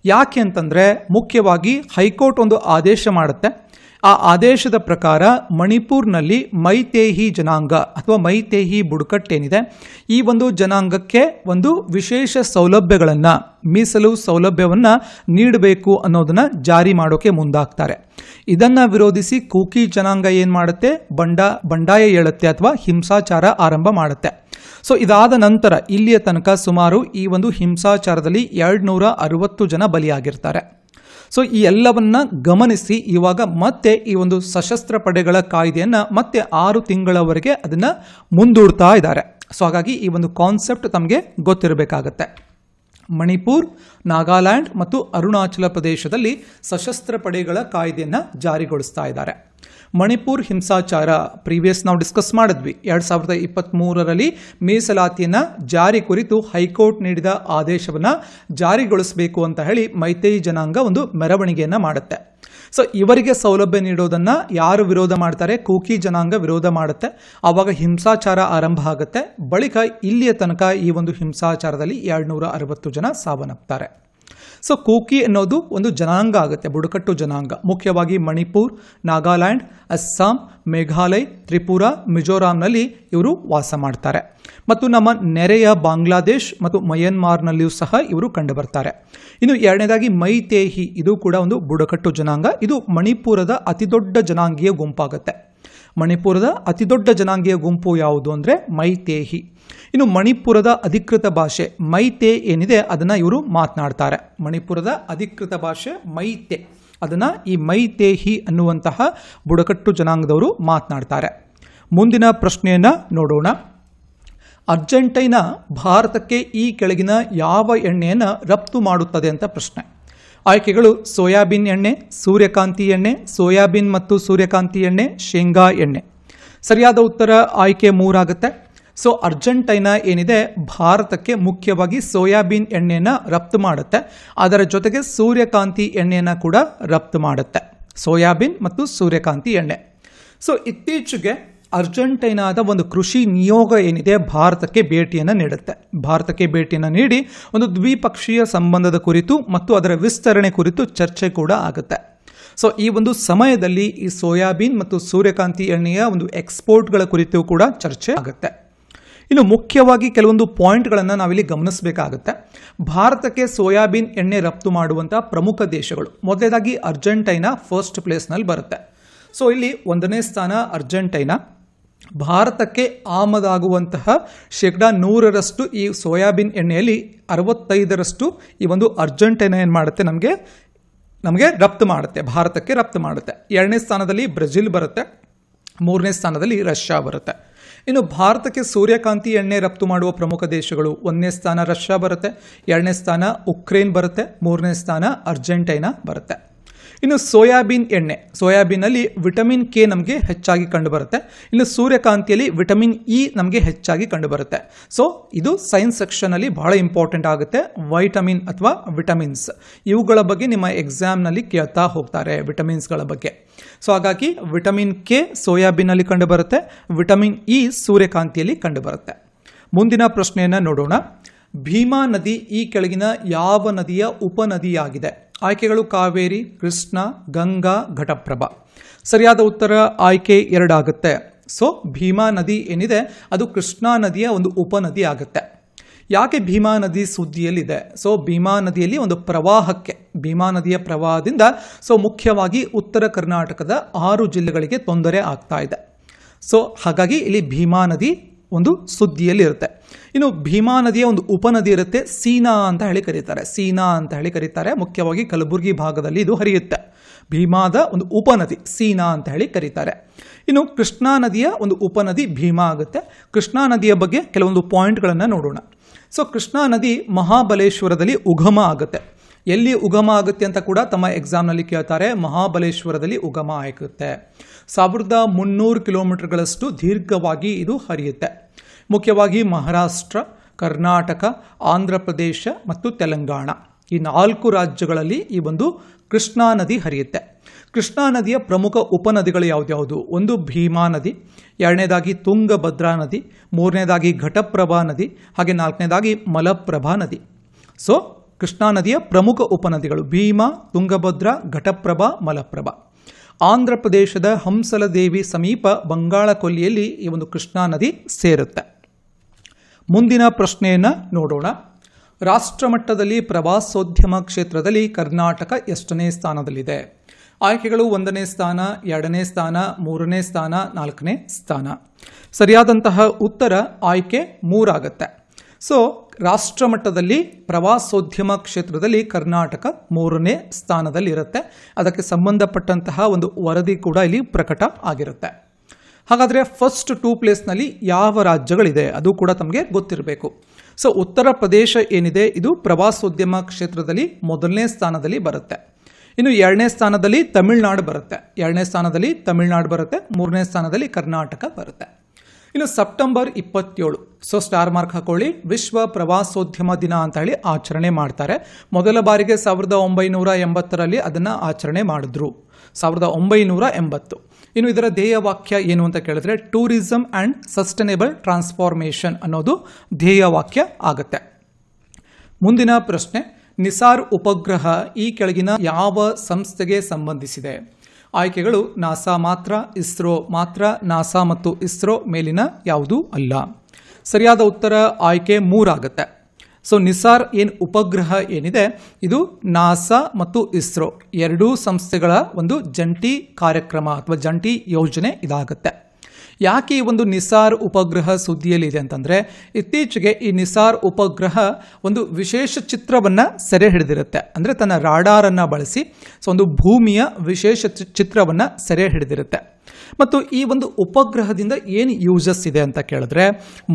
ಯಾಕೆ ಅಂತಂದರೆ ಮುಖ್ಯವಾಗಿ ಹೈಕೋರ್ಟ್ ಒಂದು ಆದೇಶ ಮಾಡುತ್ತೆ. ಆ ಆದೇಶದ ಪ್ರಕಾರ ಮಣಿಪುರ್ನಲ್ಲಿ ಮೈತೇಹಿ ಜನಾಂಗ ಅಥವಾ ಮೈತೇಹಿ ಬುಡಕಟ್ಟೇನಿದೆ, ಈ ಒಂದು ಜನಾಂಗಕ್ಕೆ ಒಂದು ವಿಶೇಷ ಸೌಲಭ್ಯಗಳನ್ನು, ಮೀಸಲು ಸೌಲಭ್ಯವನ್ನು ನೀಡಬೇಕು ಅನ್ನೋದನ್ನು ಜಾರಿ ಮಾಡೋಕೆ ಮುಂದಾಗ್ತಾರೆ. ಇದನ್ನು ವಿರೋಧಿಸಿ ಕೂಕಿ ಜನಾಂಗ ಏನು ಮಾಡುತ್ತೆ? ಬಂಡ, ಬಂಡಾಯ ಹೇಳುತ್ತೆ ಅಥವಾ ಹಿಂಸಾಚಾರ ಆರಂಭ ಮಾಡುತ್ತೆ. ಸೊ, ಇದಾದ ನಂತರ ಇಲ್ಲಿಯ ತನಕ ಸುಮಾರು ಈ ಒಂದು ಹಿಂಸಾಚಾರದಲ್ಲಿ ಎರಡು ನೂರ ಅರವತ್ತು ಜನ ಬಲಿಯಾಗಿರ್ತಾರೆ. ಸೊ ಈ ಎಲ್ಲವನ್ನ ಗಮನಿಸಿ ಇವಾಗ ಮತ್ತೆ ಈ ಒಂದು ಸಶಸ್ತ್ರ ಪಡೆಗಳ ಕಾಯ್ದೆಯನ್ನು ಮತ್ತೆ ಆರು ತಿಂಗಳವರೆಗೆ ಅದನ್ನು ಮುಂದೂಡ್ತಾ ಇದ್ದಾರೆ. ಸೊ ಹಾಗಾಗಿ ಈ ಒಂದು ಕಾನ್ಸೆಪ್ಟ್ ತಮಗೆ ಗೊತ್ತಿರಬೇಕಾಗತ್ತೆ. ಮಣಿಪುರ್, ನಾಗಾಲ್ಯಾಂಡ್ ಮತ್ತು ಅರುಣಾಚಲ ಪ್ರದೇಶದಲ್ಲಿ ಸಶಸ್ತ್ರ ಪಡೆಗಳ ಕಾಯ್ದೆಯನ್ನು ಜಾರಿಗೊಳಿಸ್ತಾ ಇದ್ದಾರೆ. ಮಣಿಪುರ್ ಹಿಂಸಾಚಾರ ಪ್ರೀವಿಯಸ್ ನಾವು ಡಿಸ್ಕಸ್ ಮಾಡಿದ್ವಿ. ಎರಡು ಸಾವಿರದ ಇಪ್ಪತ್ತ್ಮೂರರಲ್ಲಿ ಮೀಸಲಾತಿಯನ್ನು ಜಾರಿ ಕುರಿತು ಹೈಕೋರ್ಟ್ ನೀಡಿದ ಆದೇಶವನ್ನು ಜಾರಿಗೊಳಿಸಬೇಕು ಅಂತ ಹೇಳಿ ಮೈತೈ ಜನಾಂಗ ಒಂದು ಮೆರವಣಿಗೆಯನ್ನು ಮಾಡುತ್ತೆ. ಸೊ ಇವರಿಗೆ ಸೌಲಭ್ಯ ನೀಡೋದನ್ನು ಯಾರು ವಿರೋಧ ಮಾಡ್ತಾರೆ? ಕೂಕಿ ಜನಾಂಗ ವಿರೋಧ ಮಾಡುತ್ತೆ. ಆವಾಗ ಹಿಂಸಾಚಾರ ಆರಂಭ ಆಗುತ್ತೆ. ಬಳಿಕ ಇಲ್ಲಿಯ ತನಕ ಈ ಒಂದು ಹಿಂಸಾಚಾರದಲ್ಲಿ ಎರಡುನೂರ ಅರವತ್ತು ಜನ ಸಾವನ್ನಪ್ತಾರೆ. ಸೊ ಕೂಕಿ ಅನ್ನೋದು ಒಂದು ಜನಾಂಗ ಆಗುತ್ತೆ, ಬುಡಕಟ್ಟು ಜನಾಂಗ. ಮುಖ್ಯವಾಗಿ ಮಣಿಪುರ್, ನಾಗಾಲ್ಯಾಂಡ್, ಅಸ್ಸಾಂ, ಮೇಘಾಲಯ, ತ್ರಿಪುರಾ, ಮಿಜೋರಾಂನಲ್ಲಿ ಇವರು ವಾಸ ಮಾಡ್ತಾರೆ. ಮತ್ತು ನಮ್ಮ ನೆರೆಯ ಬಾಂಗ್ಲಾದೇಶ್ ಮತ್ತು ಮಯನ್ಮಾರ್ನಲ್ಲಿಯೂ ಸಹ ಇವರು ಕಂಡುಬರ್ತಾರೆ. ಇನ್ನು ಎರಡನೇದಾಗಿ ಮೈತೇಹಿ, ಇದು ಕೂಡ ಒಂದು ಬುಡಕಟ್ಟು ಜನಾಂಗ. ಇದು ಮಣಿಪುರದ ಅತಿದೊಡ್ಡ ಜನಾಂಗೀಯ ಗುಂಪಾಗುತ್ತೆ. ಮಣಿಪುರದ ಅತಿದೊಡ್ಡ ಜನಾಂಗೀಯ ಗುಂಪು ಯಾವುದು ಅಂದರೆ ಮೈತೇಹಿ. ಇನ್ನು ಮಣಿಪುರದ ಅಧಿಕೃತ ಭಾಷೆ ಮೈತೆ ಏನಿದೆ ಅದನ್ನು ಇವರು ಮಾತನಾಡ್ತಾರೆ. ಮಣಿಪುರದ ಅಧಿಕೃತ ಭಾಷೆ ಮೈತೆ. ಅದನ್ನು ಈ ಮೈತೇಹಿ ಅನ್ನುವಂತಹ ಬುಡಕಟ್ಟು ಜನಾಂಗದವರು ಮಾತನಾಡ್ತಾರೆ. ಮುಂದಿನ ಪ್ರಶ್ನೆಯನ್ನು ನೋಡೋಣ. ಅರ್ಜೆಂಟೈನಾ ಭಾರತಕ್ಕೆ ಈ ಕೆಳಗಿನ ಯಾವ ಎಣ್ಣೆಯನ್ನು ರಫ್ತು ಮಾಡುತ್ತದೆ ಅಂತ ಪ್ರಶ್ನೆ. ಆಯ್ಕೆಗಳು ಸೋಯಾಬೀನ್ ಎಣ್ಣೆ, ಸೂರ್ಯಕಾಂತಿ ಎಣ್ಣೆ, ಸೋಯಾಬೀನ್ ಮತ್ತು ಸೂರ್ಯಕಾಂತಿ ಎಣ್ಣೆ, ಶೇಂಗಾ ಎಣ್ಣೆ. ಸರಿಯಾದ ಉತ್ತರ ಆಯ್ಕೆ ಮೂರಾಗುತ್ತೆ. ಸೊ, ಅರ್ಜೆಂಟೈನಾ ಏನಿದೆ, ಭಾರತಕ್ಕೆ ಮುಖ್ಯವಾಗಿ ಸೋಯಾಬೀನ್ ಎಣ್ಣೆಯನ್ನು ರಫ್ತು ಮಾಡುತ್ತೆ. ಅದರ ಜೊತೆಗೆ ಸೂರ್ಯಕಾಂತಿ ಎಣ್ಣೆಯನ್ನು ಕೂಡ ರಫ್ತು ಮಾಡುತ್ತೆ. ಸೋಯಾಬೀನ್ ಮತ್ತು ಸೂರ್ಯಕಾಂತಿ ಎಣ್ಣೆ. ಸೊ, ಇತ್ತೀಚೆಗೆ ಅರ್ಜೆಂಟೈನಾದ ಒಂದು ಕೃಷಿ ನಿಯೋಗ ಏನಿದೆ ಭಾರತಕ್ಕೆ ಭೇಟಿಯನ್ನು ನೀಡುತ್ತೆ. ಭಾರತಕ್ಕೆ ಭೇಟಿಯನ್ನು ನೀಡಿ ಒಂದು ದ್ವಿಪಕ್ಷೀಯ ಸಂಬಂಧದ ಕುರಿತು ಮತ್ತು ಅದರ ವಿಸ್ತರಣೆ ಕುರಿತು ಚರ್ಚೆ ಕೂಡ ಆಗುತ್ತೆ. ಸೊ ಈ ಒಂದು ಸಮಯದಲ್ಲಿ ಈ ಸೋಯಾಬೀನ್ ಮತ್ತು ಸೂರ್ಯಕಾಂತಿ ಎಣ್ಣೆಯ ಒಂದು ಎಕ್ಸ್ಪೋರ್ಟ್ಗಳ ಕುರಿತು ಕೂಡ ಚರ್ಚೆ ಆಗುತ್ತೆ. ಇನ್ನು ಮುಖ್ಯವಾಗಿ ಕೆಲವೊಂದು ಪಾಯಿಂಟ್ಗಳನ್ನು ನಾವಿಲ್ಲಿ ಗಮನಿಸಬೇಕಾಗುತ್ತೆ. ಭಾರತಕ್ಕೆ ಸೋಯಾಬೀನ್ ಎಣ್ಣೆ ರಫ್ತು ಮಾಡುವಂಥ ಪ್ರಮುಖ ದೇಶಗಳು. ಮೊದಲೇದಾಗಿ ಅರ್ಜೆಂಟೈನಾ ಫಸ್ಟ್ ಪ್ಲೇಸ್ನಲ್ಲಿ ಬರುತ್ತೆ. ಸೊ ಇಲ್ಲಿ ಒಂದನೇ ಸ್ಥಾನ ಅರ್ಜೆಂಟೈನಾ. ಭಾರತಕ್ಕೆ ಆಮದಾಗುವಂತಹ ಶೇಕಡಾ ನೂರರಷ್ಟು ಈ ಸೋಯಾಬೀನ್ ಎಣ್ಣೆಯಲ್ಲಿ ಅರವತ್ತೈದರಷ್ಟು ಈ ಒಂದು ಅರ್ಜೆಂಟೈನಾ ಏನು ಮಾಡುತ್ತೆ ನಮಗೆ? ನಮಗೆ ರಫ್ತು ಮಾಡುತ್ತೆ, ಭಾರತಕ್ಕೆ ರಫ್ತು ಮಾಡುತ್ತೆ. ಎರಡನೇ ಸ್ಥಾನದಲ್ಲಿ ಬ್ರೆಜಿಲ್ ಬರುತ್ತೆ, ಮೂರನೇ ಸ್ಥಾನದಲ್ಲಿ ರಷ್ಯಾ ಬರುತ್ತೆ. ಇನ್ನು ಭಾರತಕ್ಕೆ ಸೂರ್ಯಕಾಂತಿ ಎಣ್ಣೆ ರಫ್ತು ಮಾಡುವ ಪ್ರಮುಖ ದೇಶಗಳು, ಒಂದನೇ ಸ್ಥಾನ ರಷ್ಯಾ ಬರುತ್ತೆ, ಎರಡನೇ ಸ್ಥಾನ ಉಕ್ರೇನ್ ಬರುತ್ತೆ, ಮೂರನೇ ಸ್ಥಾನ ಅರ್ಜೆಂಟೈನಾ ಬರುತ್ತೆ. ಇನ್ನು ಸೋಯಾಬೀನ್ ಎಣ್ಣೆ. ಸೋಯಾಬೀನಲ್ಲಿ ವಿಟಮಿನ್ ಕೆ ನಮಗೆ ಹೆಚ್ಚಾಗಿ ಕಂಡುಬರುತ್ತೆ. ಇನ್ನು ಸೂರ್ಯಕಾಂತಿಯಲ್ಲಿ ವಿಟಮಿನ್ ಇ ನಮಗೆ ಹೆಚ್ಚಾಗಿ ಕಂಡುಬರುತ್ತೆ. ಸೊ ಇದು ಸೈನ್ಸ್ ಸೆಕ್ಷನಲ್ಲಿ ಬಹಳ ಇಂಪಾರ್ಟೆಂಟ್ ಆಗುತ್ತೆ. ವೈಟಮಿನ್ ಅಥವಾ ವಿಟಮಿನ್ಸ್ ಇವುಗಳ ಬಗ್ಗೆ ನಿಮ್ಮ ಎಕ್ಸಾಮ್ನಲ್ಲಿ ಕೇಳ್ತಾ ಹೋಗ್ತಾರೆ ವಿಟಮಿನ್ಸ್ಗಳ ಬಗ್ಗೆ. ಸೊ ಹಾಗಾಗಿ ವಿಟಮಿನ್ ಕೆ ಸೋಯಾಬೀನಲ್ಲಿ ಕಂಡುಬರುತ್ತೆ. ವಿಟಮಿನ್ ಇ ಸೂರ್ಯಕಾಂತಿಯಲ್ಲಿ ಕಂಡುಬರುತ್ತೆ. ಮುಂದಿನ ಪ್ರಶ್ನೆಯನ್ನು ನೋಡೋಣ. ಭೀಮಾ ನದಿ ಈ ಕೆಳಗಿನ ಯಾವ ನದಿಯ ಉಪನದಿಯಾಗಿದೆ? ಆಯ್ಕೆಗಳು ಕಾವೇರಿ, ಕೃಷ್ಣ, ಗಂಗಾ, ಘಟಪ್ರಭಾ. ಸರಿಯಾದ ಉತ್ತರ ಆಯ್ಕೆ ಎರಡಾಗುತ್ತೆ. ಸೊ ಭೀಮಾ ನದಿ ಏನಿದೆ? ಅದು ಕೃಷ್ಣಾ ನದಿಯ ಒಂದು ಉಪನದಿ ಆಗುತ್ತೆ. ಯಾಕೆ ಭೀಮಾ ನದಿ ಸುದ್ದಿಯಲ್ಲಿದೆ? ಸೊ ಭೀಮಾ ನದಿಯಲ್ಲಿ ಒಂದು ಪ್ರವಾಹಕ್ಕೆ, ಭೀಮಾ ನದಿಯ ಪ್ರವಾಹದಿಂದ ಸೊ ಮುಖ್ಯವಾಗಿ ಉತ್ತರ ಕರ್ನಾಟಕದ ಆರು ಜಿಲ್ಲೆಗಳಿಗೆ ತೊಂದರೆ ಆಗ್ತಾ ಇದೆ. ಸೊ ಹಾಗಾಗಿ ಇಲ್ಲಿ ಭೀಮಾ ನದಿ ಒಂದು ಸುದ್ದಿಯಲ್ಲಿ ಇರುತ್ತೆ ಇನ್ನು ಭೀಮಾ ನದಿಯ ಒಂದು ಉಪನದಿ ಇರುತ್ತೆ ಸೀನಾ ಅಂತ ಹೇಳಿ ಕರೀತಾರೆ. ಸೀನಾ ಅಂತ ಹೇಳಿ ಕರೀತಾರೆ. ಮುಖ್ಯವಾಗಿ ಕಲಬುರಗಿ ಭಾಗದಲ್ಲಿ ಇದು ಹರಿಯುತ್ತೆ. ಭೀಮಾದ ಒಂದು ಉಪನದಿ ಸೀನಾ ಅಂತ ಹೇಳಿ ಕರೀತಾರೆ. ಇನ್ನು ಕೃಷ್ಣಾ ನದಿಯ ಒಂದು ಉಪನದಿ ಭೀಮಾ ಆಗುತ್ತೆ. ಕೃಷ್ಣಾ ನದಿಯ ಬಗ್ಗೆ ಕೆಲವೊಂದು ಪಾಯಿಂಟ್ಗಳನ್ನು ನೋಡೋಣ. ಸೊ ಕೃಷ್ಣಾ ನದಿ ಮಹಾಬಲೇಶ್ವರದಲ್ಲಿ ಉಗಮ ಆಗುತ್ತೆ. ಎಲ್ಲಿ ಉಗಮ ಆಗುತ್ತೆ ಅಂತ ಕೂಡ ತಮ್ಮ ಎಕ್ಸಾಮ್ನಲ್ಲಿ ಕೇಳ್ತಾರೆ. ಮಹಾಬಲೇಶ್ವರದಲ್ಲಿ ಉಗಮ ಆಗುತ್ತೆ. ಸಾವಿರದ ಮುನ್ನೂರು ಕಿಲೋಮೀಟರ್ಗಳಷ್ಟು ದೀರ್ಘವಾಗಿ ಇದು ಹರಿಯುತ್ತೆ. ಮುಖ್ಯವಾಗಿ ಮಹಾರಾಷ್ಟ್ರ, ಕರ್ನಾಟಕ, ಆಂಧ್ರ ಪ್ರದೇಶ ಮತ್ತು ತೆಲಂಗಾಣ. ಈ ನಾಲ್ಕು ರಾಜ್ಯಗಳಲ್ಲಿ ಈ ಒಂದು ಕೃಷ್ಣಾ ನದಿ ಹರಿಯುತ್ತೆ. ಕೃಷ್ಣಾ ನದಿಯ ಪ್ರಮುಖ ಉಪನದಿಗಳು ಯಾವುದ್ಯಾವುದು? ಒಂದು ಭೀಮಾ ನದಿ, ಎರಡನೇದಾಗಿ ತುಂಗಭದ್ರಾ ನದಿ, ಮೂರನೇದಾಗಿ ಘಟಪ್ರಭಾ ನದಿ, ಹಾಗೆ ನಾಲ್ಕನೇದಾಗಿ ಮಲಪ್ರಭಾ ನದಿ. ಸೊ, ಕೃಷ್ಣಾ ನದಿಯ ಪ್ರಮುಖ ಉಪನದಿಗಳು ಭೀಮಾ, ತುಂಗಭದ್ರಾ, ಘಟಪ್ರಭಾ, ಮಲಪ್ರಭಾ. ಆಂಧ್ರ ಪ್ರದೇಶದ ಹಂಸಲದೇವಿ ಸಮೀಪ ಬಂಗಾಳ ಕೊಲ್ಲಿಯಲ್ಲಿ ಈ ಒಂದು ಕೃಷ್ಣಾ ನದಿ ಸೇರುತ್ತೆ. ಮುಂದಿನ ಪ್ರಶ್ನೆಯನ್ನು ನೋಡೋಣ. ರಾಷ್ಟ್ರಮಟ್ಟದಲ್ಲಿ ಪ್ರವಾಸೋದ್ಯಮ ಕ್ಷೇತ್ರದಲ್ಲಿ ಕರ್ನಾಟಕ ಎಷ್ಟನೇ ಸ್ಥಾನದಲ್ಲಿದೆ? ಆಯ್ಕೆಗಳು ಒಂದನೇ ಸ್ಥಾನ, ಎರಡನೇ ಸ್ಥಾನ, ಮೂರನೇ ಸ್ಥಾನ, ನಾಲ್ಕನೇ ಸ್ಥಾನ. ಸರಿಯಾದಂತಹ ಉತ್ತರ ಆಯ್ಕೆ ಮೂರಾಗತ್ತೆ. ಸೊ ರಾಷ್ಟ್ರಮಟ್ಟದಲ್ಲಿ ಪ್ರವಾಸೋದ್ಯಮ ಕ್ಷೇತ್ರದಲ್ಲಿ ಕರ್ನಾಟಕ ಮೂರನೇ ಸ್ಥಾನದಲ್ಲಿರುತ್ತೆ. ಅದಕ್ಕೆ ಸಂಬಂಧಪಟ್ಟಂತಹ ಒಂದು ವರದಿ ಕೂಡ ಇಲ್ಲಿ ಪ್ರಕಟ ಆಗಿರುತ್ತೆ. ಹಾಗಾದರೆ ಫಸ್ಟ್ ಟೂ ಪ್ಲೇಸ್ನಲ್ಲಿ ಯಾವ ರಾಜ್ಯಗಳಿದೆ? ಅದು ಕೂಡ ತಮಗೆ ಗೊತ್ತಿರಬೇಕು. ಸೊ ಉತ್ತರ ಪ್ರದೇಶ ಏನಿದೆ? ಇದು ಪ್ರವಾಸೋದ್ಯಮ ಕ್ಷೇತ್ರದಲ್ಲಿ ಮೊದಲನೇ ಸ್ಥಾನದಲ್ಲಿ ಬರುತ್ತೆ. ಇನ್ನು ಎರಡನೇ ಸ್ಥಾನದಲ್ಲಿ ತಮಿಳುನಾಡು ಬರುತ್ತೆ. ಎರಡನೇ ಸ್ಥಾನದಲ್ಲಿ ತಮಿಳುನಾಡು ಬರುತ್ತೆ. ಮೂರನೇ ಸ್ಥಾನದಲ್ಲಿ ಕರ್ನಾಟಕ ಬರುತ್ತೆ. ಇನ್ನು ಸೆಪ್ಟೆಂಬರ್ ಇಪ್ಪತ್ತೇಳು. ಸೊ ಸ್ಟಾರ್ ಮಾರ್ಕ್ ಹಾಕೊಳ್ಳಿ. ವಿಶ್ವ ಪ್ರವಾಸೋದ್ಯಮ ದಿನ ಅಂತ ಹೇಳಿ ಆಚರಣೆ ಮಾಡ್ತಾರೆ. ಮೊದಲ ಬಾರಿಗೆ ಸಾವಿರದ ಒಂಬೈನೂರ ಎಂಬತ್ತರಲ್ಲಿ ಅದನ್ನು ಆಚರಣೆ ಮಾಡಿದ್ರು. ಸಾವಿರದ ಒಂಬೈನೂರ ಎಂಬತ್ತು. ಇನ್ನು ಇದರ ಧ್ಯೇಯ ವಾಕ್ಯ ಏನು ಅಂತ ಕೇಳಿದ್ರೆ ಟೂರಿಸಂ ಆ್ಯಂಡ್ ಸಸ್ಟೈನೇಬಲ್ ಟ್ರಾನ್ಸ್ಫಾರ್ಮೇಷನ್ ಅನ್ನೋದು ಧ್ಯೇಯ ವಾಕ್ಯ ಆಗುತ್ತೆ. ಮುಂದಿನ ಪ್ರಶ್ನೆ ನಿಸಾರ್ ಉಪಗ್ರಹ ಈ ಕೆಳಗಿನ ಯಾವ ಸಂಸ್ಥೆಗೆ ಸಂಬಂಧಿಸಿದೆ? ಆಯ್ಕೆಗಳು ನಾಸಾ ಮಾತ್ರ, ಇಸ್ರೋ ಮಾತ್ರ ನಾಸಾ ಮತ್ತು ಇಸ್ರೋ ಮೇಲಿನ ಯಾವುದೂ ಅಲ್ಲ. ಸರಿಯಾದ ಉತ್ತರ ಆಯ್ಕೆ ಮೂರಾಗುತ್ತೆ. ಸೊ ನಿಸಾರ್ ಏನು ಉಪಗ್ರಹ ಏನಿದೆ? ಇದು ನಾಸಾ ಮತ್ತು ಇಸ್ರೋ ಎರಡೂ ಸಂಸ್ಥೆಗಳ ಒಂದು ಜಂಟಿ ಕಾರ್ಯಕ್ರಮ ಅಥವಾ ಜಂಟಿ ಯೋಜನೆ ಇದಾಗುತ್ತೆ. ಯಾಕೆ ಈ ಒಂದು ನಿಸಾರ್ ಉಪಗ್ರಹ ಸುದ್ದಿಯಲ್ಲಿ ಇದೆ ಅಂತಂದರೆ, ಇತ್ತೀಚೆಗೆ ಈ ನಿಸಾರ್ ಉಪಗ್ರಹ ಒಂದು ವಿಶೇಷ ಚಿತ್ರವನ್ನು ಸೆರೆ ಹಿಡಿದಿರುತ್ತೆ. ಅಂದರೆ ತನ್ನ ರಾಡಾರನ್ನು ಬಳಸಿ, ಸೊ ಒಂದು ಭೂಮಿಯ ವಿಶೇಷ ಚಿತ್ರವನ್ನು ಸೆರೆ ಹಿಡಿದಿರುತ್ತೆ. ಮತ್ತು ಈ ಒಂದು ಉಪಗ್ರಹದಿಂದ ಏನು ಯೂಸಸ್ ಇದೆ ಅಂತ ಕೇಳಿದ್ರೆ,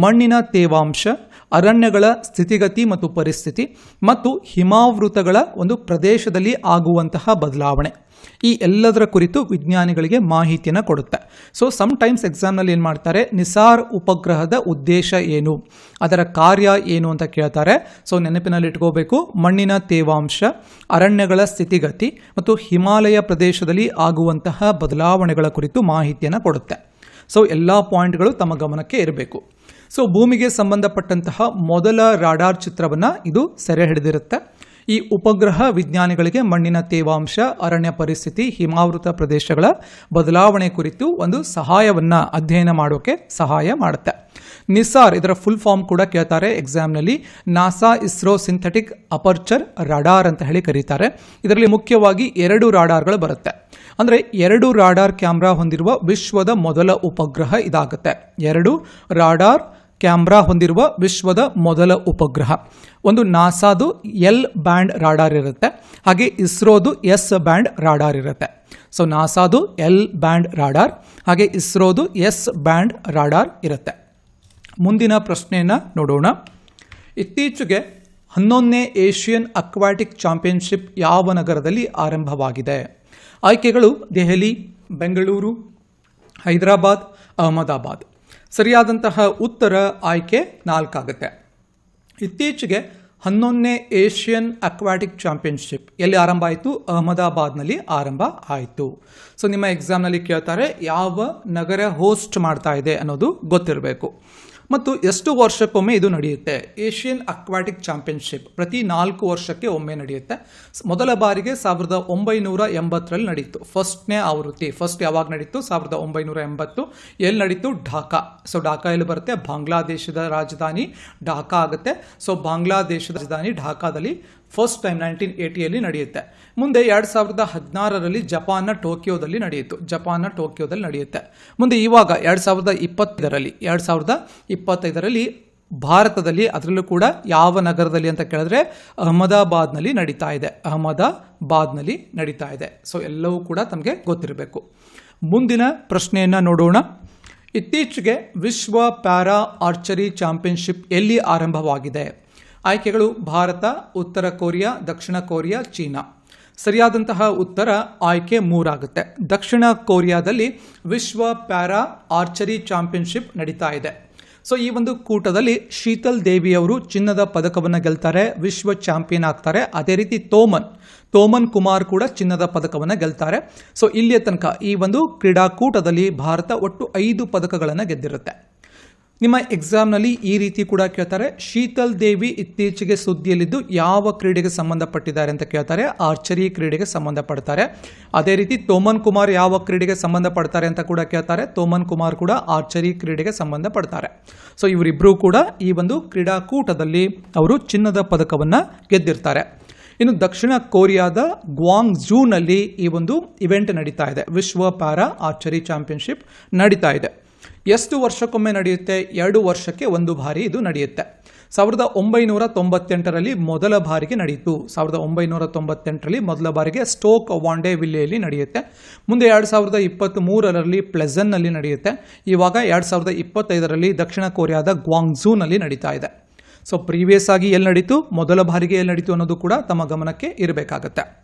ಮಣ್ಣಿನ ತೇವಾಂಶ ಅರಣ್ಯಗಳ ಸ್ಥಿತಿಗತಿ ಮತ್ತು ಪರಿಸ್ಥಿತಿ ಮತ್ತು ಹಿಮಾವೃತಗಳ ಒಂದು ಪ್ರದೇಶದಲ್ಲಿ ಆಗುವಂತಹ ಬದಲಾವಣೆ. ಈ ಎಲ್ಲದರ ಕುರಿತು ವಿಜ್ಞಾನಿಗಳಿಗೆ ಮಾಹಿತಿಯನ್ನು ಕೊಡುತ್ತೆ. ಸೊ ಸಮ್ ಟೈಮ್ಸ್ ಎಕ್ಸಾಮ್ನಲ್ಲಿ ಏನು ಮಾಡ್ತಾರೆ? ನಿಸಾರ್ ಉಪಗ್ರಹದ ಉದ್ದೇಶ ಏನು? ಅದರ ಕಾರ್ಯ ಏನು ಅಂತ ಕೇಳ್ತಾರೆ. ಸೊ ನೆನಪಿನಲ್ಲಿ ಇಟ್ಕೋಬೇಕು. ಮಣ್ಣಿನ ತೇವಾಂಶ, ಅರಣ್ಯಗಳ ಸ್ಥಿತಿಗತಿ ಮತ್ತು ಹಿಮಾಲಯ ಪ್ರದೇಶದಲ್ಲಿ ಆಗುವಂತಹ ಬದಲಾವಣೆಗಳ ಕುರಿತು ಮಾಹಿತಿಯನ್ನು ಕೊಡುತ್ತೆ. ಸೊ ಎಲ್ಲ ಪಾಯಿಂಟ್ಗಳು ತಮ್ಮ ಗಮನಕ್ಕೆ ಇರಬೇಕು. ಸೊ ಭೂಮಿಗೆ ಸಂಬಂಧಪಟ್ಟಂತಹ ಮೊದಲ ರಾಡಾರ್ ಚಿತ್ರವನ್ನು ಇದು ಸೆರೆ ಹಿಡಿದಿರುತ್ತೆ. ಈ ಉಪಗ್ರಹ ವಿಜ್ಞಾನಿಗಳಿಗೆ ಮಣ್ಣಿನ ತೇವಾಂಶ, ಅರಣ್ಯ ಪರಿಸ್ಥಿತಿ, ಹಿಮಾವೃತ ಪ್ರದೇಶಗಳ ಬದಲಾವಣೆ ಕುರಿತು ಒಂದು ಸಹಾಯವನ್ನು ಅಧ್ಯಯನ ಮಾಡೋಕ್ಕೆ ಸಹಾಯ ಮಾಡುತ್ತೆ. ನಿಸಾರ್ ಇದರ ಫುಲ್ ಫಾರ್ಮ್ ಕೂಡ ಕೇಳ್ತಾರೆ. ಎಕ್ಸಾಮ್ನಲ್ಲಿ NASA ISRO synthetic aperture radar ಅಂತ ಹೇಳಿ ಕರೀತಾರೆ. ಇದರಲ್ಲಿ ಮುಖ್ಯವಾಗಿ ಎರಡು ರಾಡಾರ್ಗಳು ಬರುತ್ತೆ. ಅಂದರೆ ಎರಡು ರಾಡಾರ್ ಕ್ಯಾಮ್ರಾ ಹೊಂದಿರುವ ವಿಶ್ವದ ಮೊದಲ ಉಪಗ್ರಹ ಇದಾಗುತ್ತೆ. ಎರಡು ರಾಡಾರ್ ಕ್ಯಾಮ್ರಾ ಹೊಂದಿರುವ ವಿಶ್ವದ ಮೊದಲ ಉಪಗ್ರಹ. ಒಂದು ನಾಸಾದು ಎಲ್ ಬ್ಯಾಂಡ್ ರಾಡಾರ್ ಇರುತ್ತೆ. ಹಾಗೆ ಇಸ್ರೋದು ಎಸ್ ಬ್ಯಾಂಡ್ ರಾಡಾರ್ ಇರುತ್ತೆ. ಸೊ ನಾಸಾದು ಎಲ್ ಬ್ಯಾಂಡ್ ರಾಡಾರ್, ಹಾಗೆ ಇಸ್ರೋದು ಎಸ್ ಬ್ಯಾಂಡ್ ರಾಡಾರ್ ಇರುತ್ತೆ. ಮುಂದಿನ ಪ್ರಶ್ನೆಯನ್ನು ನೋಡೋಣ. ಇತ್ತೀಚೆಗೆ ಹನ್ನೊಂದನೇ ಏಷ್ಯನ್ ಅಕ್ವಾಟಿಕ್ ಚಾಂಪಿಯನ್ಶಿಪ್ ಯಾವ ನಗರದಲ್ಲಿ ಆರಂಭವಾಗಿದೆ? ಆಯ್ಕೆಗಳು ದೆಹಲಿ, ಬೆಂಗಳೂರು, ಹೈದರಾಬಾದ್, ಅಹಮದಾಬಾದ್. ಸರಿಯಾದಂತಹ ಉತ್ತರ ಆಯ್ಕೆ ನಾಲ್ಕಾಗುತ್ತೆ. ಇತ್ತೀಚೆಗೆ ಹನ್ನೊಂದನೇ ಏಷ್ಯನ್ ಅಕ್ವಾಟಿಕ್ ಚಾಂಪಿಯನ್ಶಿಪ್ ಎಲ್ಲಿ ಆರಂಭ ಆಯಿತು? ಅಹಮದಾಬಾದ್ನಲ್ಲಿ ಆರಂಭ ಆಯಿತು. ಸೊ, ನಿಮ್ಮ ಎಕ್ಸಾಮ್ನಲ್ಲಿ ಕೇಳ್ತಾರೆ, ಯಾವ ನಗರ ಹೋಸ್ಟ್ ಮಾಡ್ತಾ ಇದೆ ಅನ್ನೋದು ಗೊತ್ತಿರಬೇಕು. ಮತ್ತು ಎಷ್ಟು ವರ್ಷಕ್ಕೊಮ್ಮೆ ಇದು ನಡೆಯುತ್ತೆ? ಏಷ್ಯನ್ ಅಕ್ವಾಟಿಕ್ ಚಾಂಪಿಯನ್ಶಿಪ್ ಪ್ರತಿ ನಾಲ್ಕು ವರ್ಷಕ್ಕೆ ಒಮ್ಮೆ ನಡೆಯುತ್ತೆ. ಮೊದಲ ಬಾರಿಗೆ ಸಾವಿರದ ಒಂಬೈನೂರ ಎಂಬತ್ತರಲ್ಲಿ ನಡೀತು. ಫಸ್ಟ್ನೇ ಆವೃತ್ತಿ, ಫಸ್ಟ್ ಯಾವಾಗ ನಡೀತು? ಸಾವಿರದ ಒಂಬೈನೂರ ಎಂಬತ್ತು. ಎಲ್ಲಿ ನಡೀತು? ಢಾಕಾ. ಸೊ ಢಾಕಾ ಎಲ್ಲಿ ಬರುತ್ತೆ? ಬಾಂಗ್ಲಾದೇಶದ ರಾಜಧಾನಿ ಢಾಕಾ ಆಗುತ್ತೆ. ಸೊ ಬಾಂಗ್ಲಾದೇಶದ ರಾಜಧಾನಿ ಢಾಕಾದಲ್ಲಿ ಫಸ್ಟ್ ಟೈಮ್ ನೈನ್ಟೀನ್ ಏಯ್ಟಿಯಲ್ಲಿ ನಡೆಯುತ್ತೆ. ಮುಂದೆ ಎರಡು ಸಾವಿರದ ಹದಿನಾರರಲ್ಲಿ ಜಪಾನ್ನ ಟೋಕಿಯೋದಲ್ಲಿ ನಡೆಯಿತು. ಜಪಾನ್ನ ಟೋಕಿಯೋದಲ್ಲಿ ನಡೆಯುತ್ತೆ. ಮುಂದೆ ಇವಾಗ ಎರಡು ಸಾವಿರದ ಇಪ್ಪತ್ತೈದರಲ್ಲಿ, ಎರಡು ಸಾವಿರದ ಇಪ್ಪತ್ತೈದರಲ್ಲಿ ಭಾರತದಲ್ಲಿ, ಅದರಲ್ಲೂ ಕೂಡ ಯಾವ ನಗರದಲ್ಲಿ ಅಂತ ಕೇಳಿದ್ರೆ ಅಹಮದಾಬಾದ್ನಲ್ಲಿ ನಡೀತಾ ಇದೆ. ಅಹಮದಾಬಾದ್ನಲ್ಲಿ ನಡೀತಾ ಇದೆ. ಸೊ ಎಲ್ಲವೂ ಕೂಡ ತಮಗೆ ಗೊತ್ತಿರಬೇಕು. ಮುಂದಿನ ಪ್ರಶ್ನೆಯನ್ನು ನೋಡೋಣ. ಇತ್ತೀಚೆಗೆ ವಿಶ್ವ ಪ್ಯಾರಾ ಆರ್ಚರಿ ಚಾಂಪಿಯನ್ಶಿಪ್ ಎಲ್ಲಿ ಆರಂಭವಾಗಿದೆ? ಆಯ್ಕೆಗಳು ಭಾರತ, ಉತ್ತರ ಕೊರಿಯಾ, ದಕ್ಷಿಣ ಕೊರಿಯಾ, ಚೀನಾ. ಸರಿಯಾದಂತಹ ಉತ್ತರ ಆಯ್ಕೆ ಮೂರಾಗುತ್ತೆ. ದಕ್ಷಿಣ ಕೊರಿಯಾದಲ್ಲಿ ವಿಶ್ವ ಪ್ಯಾರಾ ಆರ್ಚರಿ ಚಾಂಪಿಯನ್ಶಿಪ್ ನಡೀತಾ ಇದೆ. ಸೊ, ಈ ಒಂದು ಕೂಟದಲ್ಲಿ ಶೀತಲ್ ದೇವಿ ಅವರು ಚಿನ್ನದ ಪದಕವನ್ನು ಗೆಲ್ತಾರೆ, ವಿಶ್ವ ಚಾಂಪಿಯನ್ ಆಗ್ತಾರೆ. ಅದೇ ರೀತಿ ತೋಮನ್ ತೋಮನ್ ಕುಮಾರ್ ಕೂಡ ಚಿನ್ನದ ಪದಕವನ್ನು ಗೆಲ್ತಾರೆ. ಸೊ, ಇಲ್ಲಿಯ ತನಕ ಈ ಒಂದು ಕ್ರೀಡಾಕೂಟದಲ್ಲಿ ಭಾರತ ಒಟ್ಟು ಐದು ಪದಕಗಳನ್ನು ಗೆದ್ದಿರುತ್ತೆ. ನಿಮ್ಮ ಎಕ್ಸಾಮ್ನಲ್ಲಿ ಈ ರೀತಿ ಕೂಡ ಕೇಳ್ತಾರೆ, ಶೀತಲ್ ದೇವಿ ಇತ್ತೀಚೆಗೆ ಸುದ್ದಿಯಲ್ಲಿದ್ದು ಯಾವ ಕ್ರೀಡೆಗೆ ಸಂಬಂಧಪಟ್ಟಿದ್ದಾರೆ ಅಂತ ಕೇಳ್ತಾರೆ ಆರ್ಚರಿ ಕ್ರೀಡೆಗೆ ಸಂಬಂಧಪಡ್ತಾರೆ. ಅದೇ ರೀತಿ ತೋಮನ್ ಕುಮಾರ್ ಯಾವ ಕ್ರೀಡೆಗೆ ಸಂಬಂಧಪಡ್ತಾರೆ ಅಂತ ಕೂಡ ಕೇಳ್ತಾರೆ, ತೋಮನ್ ಕುಮಾರ್ ಕೂಡ ಆರ್ಚರಿ ಕ್ರೀಡೆಗೆ ಸಂಬಂಧಪಡ್ತಾರೆ. ಸೊ ಇವರಿಬ್ಬರೂ ಕೂಡ ಈ ಒಂದು ಕ್ರೀಡಾಕೂಟದಲ್ಲಿ ಅವರು ಚಿನ್ನದ ಪದಕವನ್ನು ಗೆದ್ದಿರ್ತಾರೆ. ಇನ್ನು ದಕ್ಷಿಣ ಕೊರಿಯಾದ ಗ್ವಾಂಗ್ ಝೂನಲ್ಲಿ ಈ ಒಂದು ಇವೆಂಟ್ ನಡೀತಾ ಇದೆ. ವಿಶ್ವ ಪ್ಯಾರಾ ಆರ್ಚರಿ ಚಾಂಪಿಯನ್ಶಿಪ್ ನಡೀತಾ ಇದೆ. ಎಷ್ಟು ವರ್ಷಕ್ಕೊಮ್ಮೆ ನಡೆಯುತ್ತೆ? ಎರಡು ವರ್ಷಕ್ಕೆ ಒಂದು ಬಾರಿ ಇದು ನಡೆಯುತ್ತೆ. ಸಾವಿರದ ಒಂಬೈನೂರ ತೊಂಬತ್ತೆಂಟರಲ್ಲಿ ಮೊದಲ ಬಾರಿಗೆ ನಡೆಯಿತು ಸಾವಿರದ ಒಂಬೈನೂರ ತೊಂಬತ್ತೆಂಟರಲ್ಲಿ ಮೊದಲ ಬಾರಿಗೆ ಸ್ಟೋಕ್ ವಾಂಡೆ ವಿಲ್ಲೆಯಲ್ಲಿ ನಡೆಯುತ್ತೆ. ಮುಂದೆ ಎರಡು ಸಾವಿರದ ಇಪ್ಪತ್ತ್ ಮೂರರಲ್ಲಿ ಪ್ಲೆಸನ್ನಲ್ಲಿ ನಡೆಯುತ್ತೆ. ಇವಾಗ ಎರಡು ಸಾವಿರದ ಇಪ್ಪತ್ತೈದರಲ್ಲಿ ದಕ್ಷಿಣ ಕೊರಿಯಾದ ಗ್ವಾಂಗ್ಝೂನಲ್ಲಿ ನಡೀತಾ ಇದೆ. ಸೊ ಪ್ರೀವಿಯಸ್ ಆಗಿ ಎಲ್ಲಿ ನಡೀತು? ಮೊದಲ ಬಾರಿಗೆ ಎಲ್ಲಿ ನಡೀತು ಅನ್ನೋದು ಕೂಡ ತಮ್ಮ ಗಮನಕ್ಕೆ ಇರಬೇಕಾಗತ್ತೆ.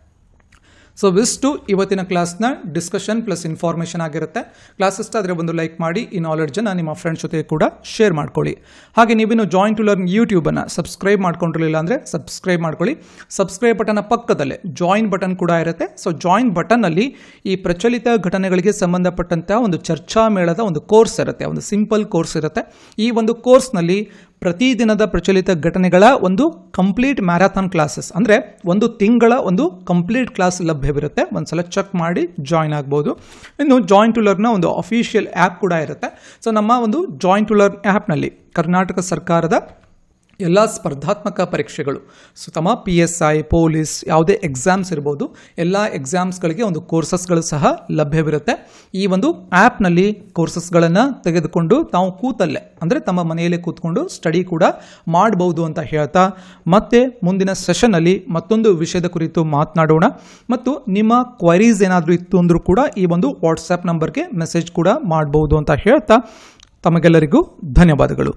ಸೊ ವಿಸ್ಟು ಇವತ್ತಿನ ಕ್ಲಾಸ್ನ ಡಿಸ್ಕಷನ್ ಪ್ಲಸ್ ಇನ್ಫಾರ್ಮೇಷನ್ ಆಗಿರುತ್ತೆ. ಕ್ಲಾಸ್ ಆದರೆ ಒಂದು ಲೈಕ್ ಮಾಡಿ, ಈ ನಾಲೆಡ್ಜನ್ನು ನಿಮ್ಮ ಫ್ರೆಂಡ್ಸ್ ಜೊತೆ ಕೂಡ ಶೇರ್ ಮಾಡ್ಕೊಳ್ಳಿ. ಹಾಗೆ ನೀವಿನ್ನು ಜಾಯಿನ್ ಟು ಲರ್ನ್ ಯೂಟ್ಯೂಬನ್ನು ಸಬ್ಸ್ಕ್ರೈಬ್ ಮಾಡ್ಕೊಂಡಿರಲಿಲ್ಲ ಅಂದರೆ ಸಬ್ಸ್ಕ್ರೈಬ್ ಮಾಡ್ಕೊಳ್ಳಿ. ಸಬ್ಸ್ಕ್ರೈಬ್ ಬಟನ್ನ ಪಕ್ಕದಲ್ಲೇ ಜಾಯಿನ್ ಬಟನ್ ಕೂಡ ಇರುತ್ತೆ. ಸೊ ಜಾಯಿನ್ ಬಟನ್ನಲ್ಲಿ ಈ ಪ್ರಚಲಿತ ಘಟನೆಗಳಿಗೆ ಸಂಬಂಧಪಟ್ಟಂತಹ ಒಂದು ಚರ್ಚಾ ಮೇಳದ ಒಂದು ಕೋರ್ಸ್ ಇರುತ್ತೆ. ಒಂದು ಸಿಂಪಲ್ ಕೋರ್ಸ್ ಇರುತ್ತೆ. ಈ ಒಂದು ಕೋರ್ಸ್ನಲ್ಲಿ ಪ್ರತಿದಿನದ ಪ್ರಚಲಿತ ಘಟನೆಗಳ ಒಂದು ಕಂಪ್ಲೀಟ್ ಮ್ಯಾರಥಾನ್ ಕ್ಲಾಸಸ್ ಅಂದರೆ ಒಂದು ತಿಂಗಳ ಒಂದು ಕಂಪ್ಲೀಟ್ ಕ್ಲಾಸ್ ಲಭ್ಯವಿರುತ್ತೆ. ಒಂದ್ಸಲ ಚೆಕ್ ಮಾಡಿ ಜಾಯ್ನ್ ಆಗ್ಬೋದು. ಇನ್ನು ಜಾಯಿನ್ ಟು ಒಂದು ಅಫಿಷಿಯಲ್ ಆ್ಯಪ್ ಕೂಡ ಇರುತ್ತೆ. ಸೊ ನಮ್ಮ ಒಂದು ಜಾಯಿನ್ ಟು ಲರ್ನ್ ಆ್ಯಪ್ನಲ್ಲಿ ಕರ್ನಾಟಕ ಸರ್ಕಾರದ ಎಲ್ಲ ಸ್ಪರ್ಧಾತ್ಮಕ ಪರೀಕ್ಷೆಗಳು. ಸೊ ತಮ್ಮ ಪಿ ಎಸ್ ಐ ಪೊಲೀಸ್ ಯಾವುದೇ ಎಕ್ಸಾಮ್ಸ್ ಇರ್ಬೋದು, ಎಲ್ಲ ಎಕ್ಸಾಮ್ಸ್ಗಳಿಗೆ ಒಂದು ಕೋರ್ಸಸ್ಗಳು ಸಹ ಲಭ್ಯವಿರುತ್ತೆ. ಈ ಒಂದು ಆ್ಯಪ್ನಲ್ಲಿ ಕೋರ್ಸಸ್ಗಳನ್ನು ತೆಗೆದುಕೊಂಡು ತಾವು ಕೂತಲ್ಲೇ, ಅಂದರೆ ತಮ್ಮ ಮನೆಯಲ್ಲೇ ಕೂತ್ಕೊಂಡು ಸ್ಟಡಿ ಕೂಡ ಮಾಡಬಹುದು ಅಂತ ಹೇಳ್ತಾ, ಮತ್ತೆ ಮುಂದಿನ ಸೆಷನಲ್ಲಿ ಮತ್ತೊಂದು ವಿಷಯದ ಕುರಿತು ಮಾತನಾಡೋಣ. ಮತ್ತು ನಿಮ್ಮ ಕ್ವೈರೀಸ್ ಏನಾದರೂ ಇತ್ತು ಅಂದರೂ ಕೂಡ ಈ ಒಂದು ವಾಟ್ಸಪ್ ನಂಬರ್ಗೆ ಮೆಸೇಜ್ ಕೂಡ ಮಾಡಬಹುದು ಅಂತ ಹೇಳ್ತಾ, ತಮಗೆಲ್ಲರಿಗೂ ಧನ್ಯವಾದಗಳು.